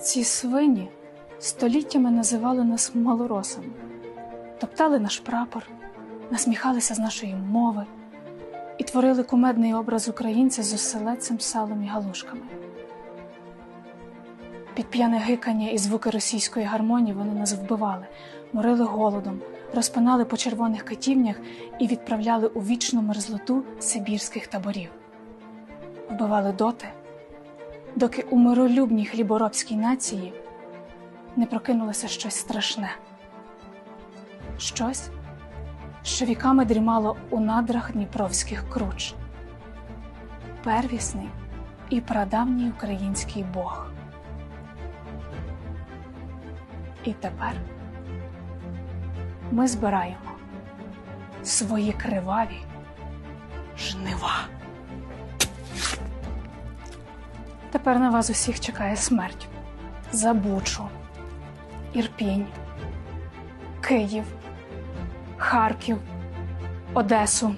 Ці свині століттями називали нас малоросами, топтали наш прапор, насміхалися з нашої мови і творили кумедний образ українця з оселедцем, салом і галушками. Під п'яне гикання і звуки російської гармонії вони нас вбивали, морили голодом, розпинали по червоних катівнях і відправляли у вічну мерзлоту сибірських таборів. Вбивали доти, доки у миролюбній хліборобській нації не прокинулося щось страшне. Щось, що віками дрімало у надрах дніпровських круч. Первісний і прадавній український Бог. І тепер ми збираємо свої криваві жнива. Тепер на вас усіх чекає смерть. За Бучу, Ірпінь, Київ, Харків, Одесу,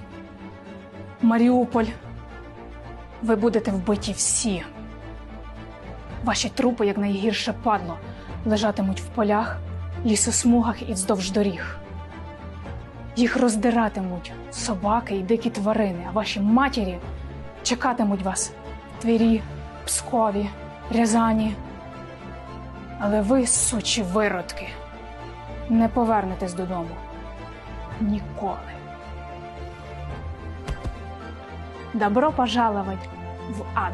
Маріуполь. Ви будете вбиті всі. Ваші трупи, як найгірше падло, лежатимуть в полях, лісосмугах і вздовж доріг. Їх роздиратимуть собаки і дикі тварини, а ваші матері чекатимуть вас в Твірі, Пскові, Рязані. Але ви, сучі виродки, не повернетесь додому ніколи. Добро пожаловать в ад!